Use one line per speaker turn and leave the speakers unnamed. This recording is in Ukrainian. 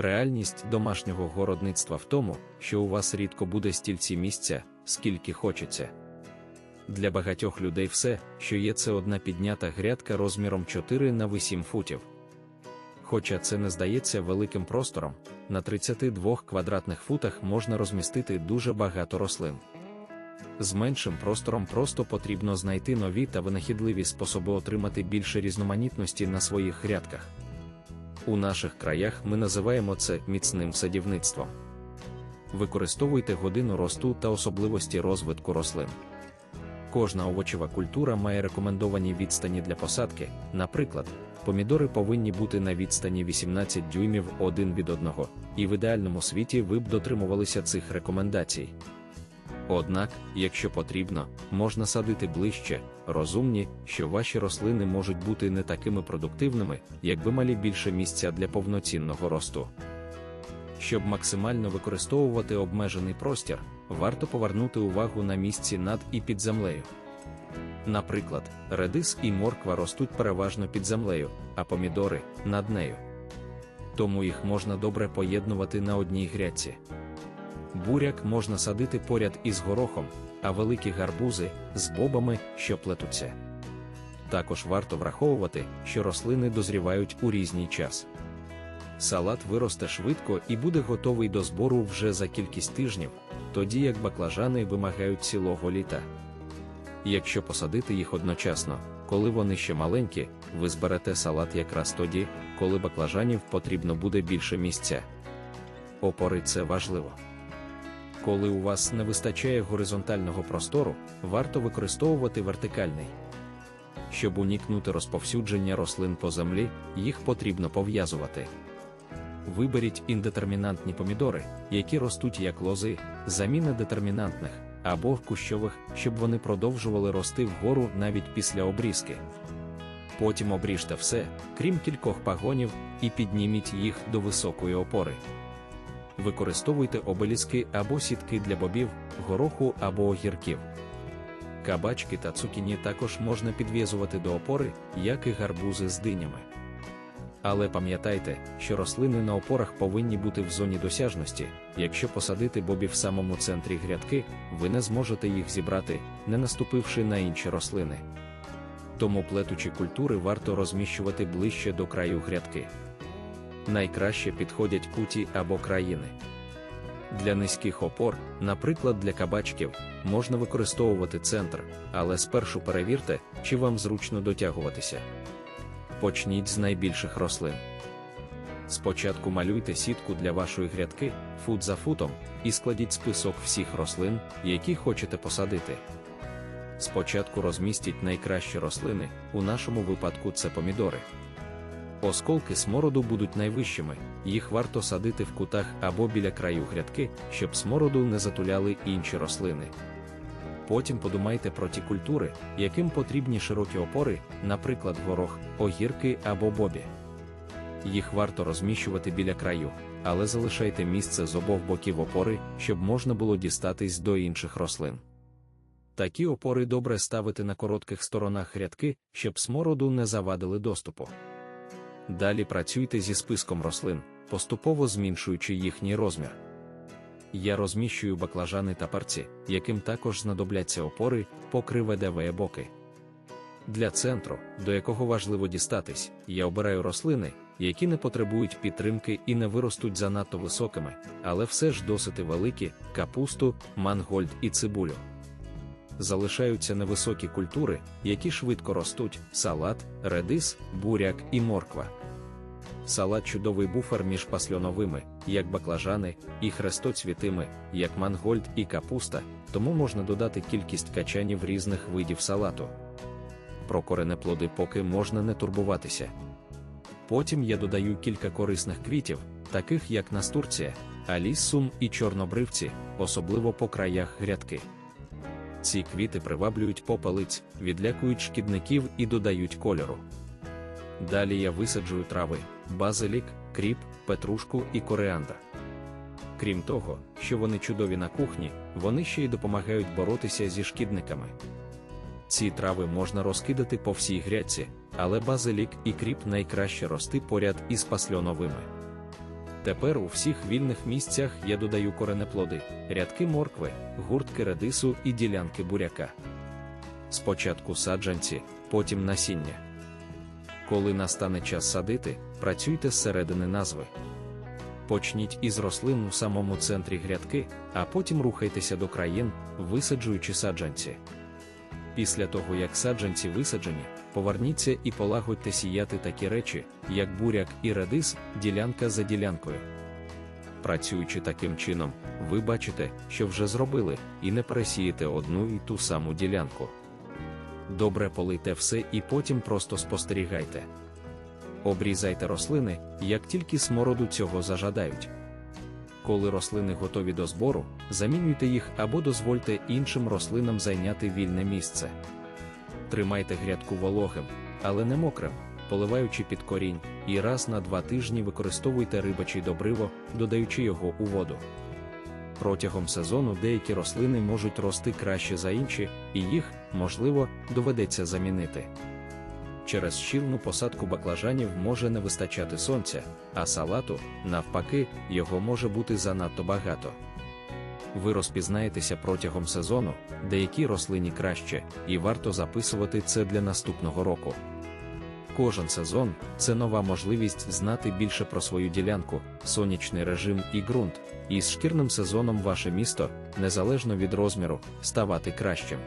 Реальність домашнього городництва в тому, що у вас рідко буде стільці місця, скільки хочеться. Для багатьох людей все, що є, це одна піднята грядка розміром 4 на 8 футів. Хоча це не здається великим простором, на 32 квадратних футах можна розмістити дуже багато рослин. З меншим простором просто потрібно знайти нові та винахідливі способи отримати більше різноманітності на своїх грядках. У наших краях ми називаємо це міцним садівництвом. Використовуйте годину росту та особливості розвитку рослин. Кожна овочева культура має рекомендовані відстані для посадки, наприклад, помідори повинні бути на відстані 18 дюймів один від одного, і в ідеальному світі ви б дотримувалися цих рекомендацій. Однак, якщо потрібно, можна садити ближче, розумні, що ваші рослини можуть бути не такими продуктивними, якби мали більше місця для повноцінного росту. Щоб максимально використовувати обмежений простір, варто повернути увагу на місці над і під землею. Наприклад, редис і морква ростуть переважно під землею, а помідори над нею. Тому їх можна добре поєднувати на одній грядці. Буряк можна садити поряд із горохом, а великі гарбузи з бобами, що плетуться. Також варто враховувати, що рослини дозрівають у різній час. Салат виросте швидко і буде готовий до збору вже за кількість тижнів, тоді як баклажани вимагають цілого літа. Якщо посадити їх одночасно, коли вони ще маленькі, ви зберете салат якраз тоді, коли баклажанів потрібно буде більше місця. Опори це важливо. Коли у вас не вистачає горизонтального простору, варто використовувати вертикальний. Щоб уникнути розповсюдження рослин по землі, їх потрібно пов'язувати. Виберіть індетермінантні помідори, які ростуть як лози, заміна детермінантних або кущових, щоб вони продовжували рости вгору навіть після обрізки. Потім обріжте все, крім кількох пагонів, і підніміть їх до високої опори. Використовуйте обеліски або сітки для бобів, гороху або огірків. Кабачки та цукіні також можна підв'язувати до опори, як і гарбузи з динями. Але пам'ятайте, що рослини на опорах повинні бути в зоні досяжності. Якщо посадити бобі в самому центрі грядки, ви не зможете їх зібрати, не наступивши на інші рослини. Тому плетучі культури варто розміщувати ближче до краю грядки. Найкраще підходять куті або країни. Для низьких опор, наприклад, для кабачків, можна використовувати центр, але спершу перевірте, чи вам зручно дотягуватися. Почніть з найбільших рослин. Спочатку малюйте сітку для вашої грядки, фут за футом, і складіть список всіх рослин, які хочете посадити. Спочатку розмістіть найкращі рослини, у нашому випадку це помідори. Осколки смороду будуть найвищими, їх варто садити в кутах або біля краю грядки, щоб смороду не затуляли інші рослини. Потім подумайте про ті культури, яким потрібні широкі опори, наприклад, горох, огірки або бобі. Їх варто розміщувати біля краю, але залишайте місце з обох боків опори, щоб можна було дістатись до інших рослин. Такі опори добре ставити на коротких сторонах грядки, щоб смороду не завадили доступу. Далі працюйте зі списком рослин, поступово зменшуючи їхній розмір. Я розміщую баклажани та парці, яким також знадобляться опори, покри ВДВ боки. Для центру, до якого важливо дістатись, я обираю рослини, які не потребують підтримки і не виростуть занадто високими, але все ж досить великі, капусту, мангольд і цибулю. Залишаються невисокі культури, які швидко ростуть: салат, редис, буряк і морква. Салат чудовий буфер між пасльоновими, як баклажани, і хрестоцвітими, як мангольд і капуста, тому можна додати кількість качанів різних видів салату. Про коренеплоди поки можна не турбуватися. Потім я додаю кілька корисних квітів, таких як настурція, аліссум і чорнобривці, особливо по краях грядки. Ці квіти приваблюють попелиць, відлякують шкідників і додають кольору. Далі я висаджую трави, базилік, кріп, петрушку і коріандр. Крім того, що вони чудові на кухні, вони ще й допомагають боротися зі шкідниками. Ці трави можна розкидати по всій грядці, але базилік і кріп найкраще рости поряд із пасльоновими. Тепер у всіх вільних місцях я додаю коренеплоди, рядки моркви, гуртки редису і ділянки буряка. Спочатку саджанці, потім насіння. Коли настане час садити, працюйте зсередини назви. Почніть із рослин у самому центрі грядки, а потім рухайтеся до країн, висаджуючи саджанці. Після того, як саджанці висаджені, поверніться і полагодьте сіяти такі речі, як буряк і редис, ділянка за ділянкою. Працюючи таким чином, ви бачите, що вже зробили, і не пересієте одну і ту саму ділянку. Добре полийте все і потім просто спостерігайте. Обрізайте рослини, як тільки смороду цього зажадають. Коли рослини готові до збору, замінюйте їх або дозвольте іншим рослинам зайняти вільне місце. Тримайте грядку вологим, але не мокрим, поливаючи під корінь, і раз на два тижні використовуйте рибачий добриво, додаючи його у воду. Протягом сезону деякі рослини можуть рости краще за інші, і їх, можливо, доведеться замінити. Через щільну посадку баклажанів може не вистачати сонця, а салату, навпаки, його може бути занадто багато. Ви розпізнаєтеся протягом сезону, деякі рослині краще, і варто записувати це для наступного року. Кожен сезон це нова можливість знати більше про свою ділянку, сонячний режим і ґрунт, і з шкірним сезоном ваше місто, незалежно від розміру, ставати кращим.